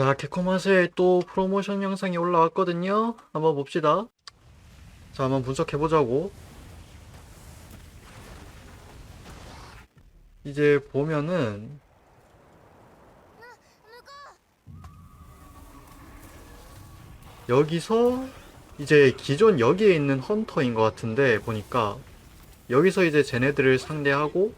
자, 개코맛의 또 프로모션 영상이 올라왔거든요. 한번 봅시다. 자, 한번 분석해보자고. 이제 보면은, 여기서 이제 기존 여기에 있는 헌터인 것 같은데, 보니까, 여기서 이제 쟤네들을 상대하고,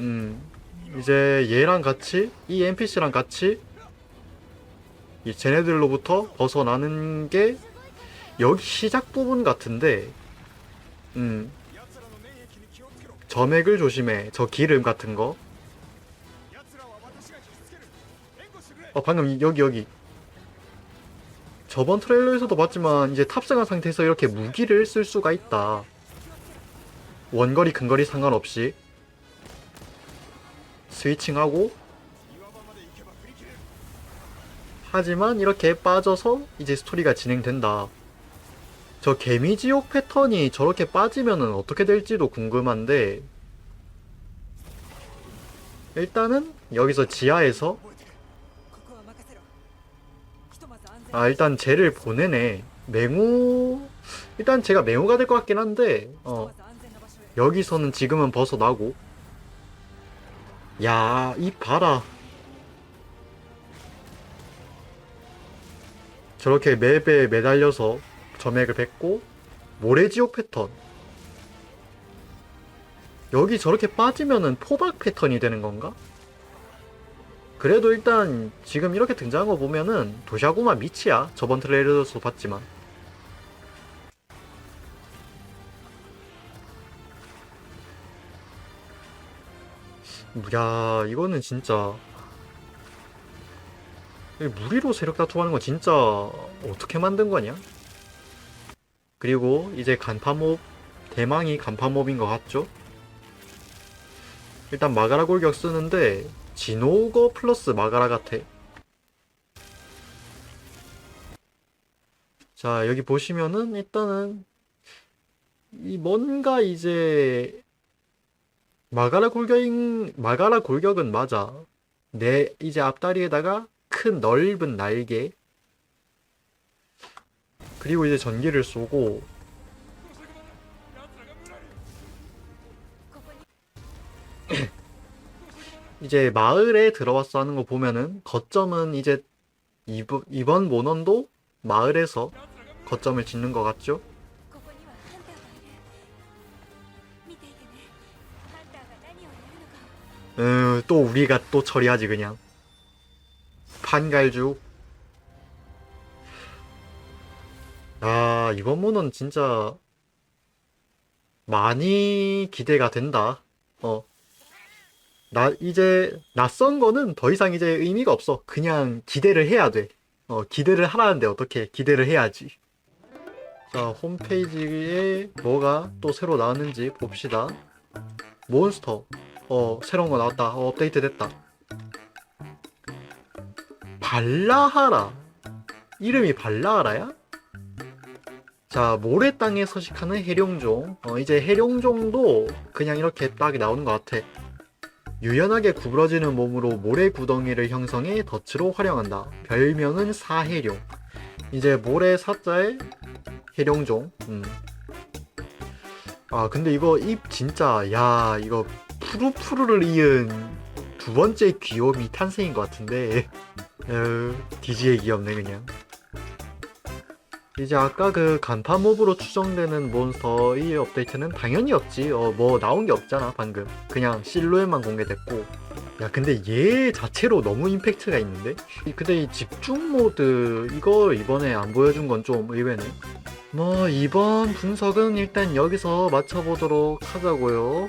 음, 이제 얘랑 같이 이 NPC랑 같이 이 쟤네들로부터 벗어나는 게 여기 시작 부분 같은데 음 점액을 조심해. 저 기름 같은 거. 어, 방금 이- 여기 여기. 저번 트레일러에서도 봤지만 이제 탑승한 상태에서 이렇게 무기를 쓸 수가 있다. 원거리 근거리 상관없이 스위칭하고 하지만 이렇게 빠져서 이제 스토리가 진행된다. 저 개미지옥 패턴이 저렇게 빠지면은 어떻게 될지도 궁금한데 일단은 여기서 지하에서 아 일단 쟤를 보내네 맹우 일단 제가 맹우가 될 것 같긴 한데 어 여기서는 지금은 벗어나고 야, 이 봐라. 저렇게 맵에 매달려서 점액을 뱉고 모래지옥 패턴. 여기 저렇게 빠지면은 포박 패턴이 되는 건가? 그래도 일단 지금 이렇게 등장한 거 보면은 도샤구마 미치야. 저번 트레일러에서 봤지만. 야, 이거는 진짜. 이 무리로 세력 다툼하는 거 진짜 어떻게 만든 거냐? 그리고 이제 간파몹, 대망이 간파몹인 것 같죠? 일단 마가라 골격 쓰는데, 진오거 플러스 마가라 같아. 자, 여기 보시면은 일단은, 이 뭔가 이제 마가라 골격인 마가라 골격은 맞아. 내 이제 앞다리에다가 큰 넓은 날개 그리고 이제 전기를 쏘고 이제 마을에 들어와서 하는 거 보면은 거점은 이제 이번 모넌도 마을에서 거점을 짓는 것 같죠? 음, 또 우리가 또 처리하지 그냥. 판갈죽. 아 이번 모는 진짜 많이 기대가 된다. 어. 나 이제 낯선 거는 더 이상 이제 의미가 없어. 그냥 기대를 해야 돼어 기대를 하라는데 어떻게 기대를 해야지. 자 홈페이지에 뭐가 또 새로 나왔는지 봅시다. 몬스터 어, 새로운 거 나왔다. 어, 업데이트 됐다. 발라하라. 이름이 발라하라야? 자, 모래 땅에 서식하는 해룡종. 어, 이제 해룡종도 그냥 이렇게 딱 나오는 것 같아. 유연하게 구부러지는 몸으로 모래 구덩이를 형성해 덫으로 활용한다. 별명은 사해룡. 이제 모래 사자의 해룡종. 음. 아, 근데 이거 입 진짜, 야, 이거 푸르푸르를 이은 두 번째 귀요미 탄생인 것 같은데. 어, 디지의 귀엽네 그냥. 이제 아까 그 간판 몹으로 추정되는 몬스터의 업데이트는 당연히 없지. 어, 뭐 나온 게 없잖아 방금. 그냥 실루엣만 공개됐고. 야 근데 얘 자체로 너무 임팩트가 있는데? 이- 근데 이 집중 모드 이거 이번에 안 보여준 건 좀 의외네. 뭐 이번 분석은 일단 여기서 마쳐보도록 하자고요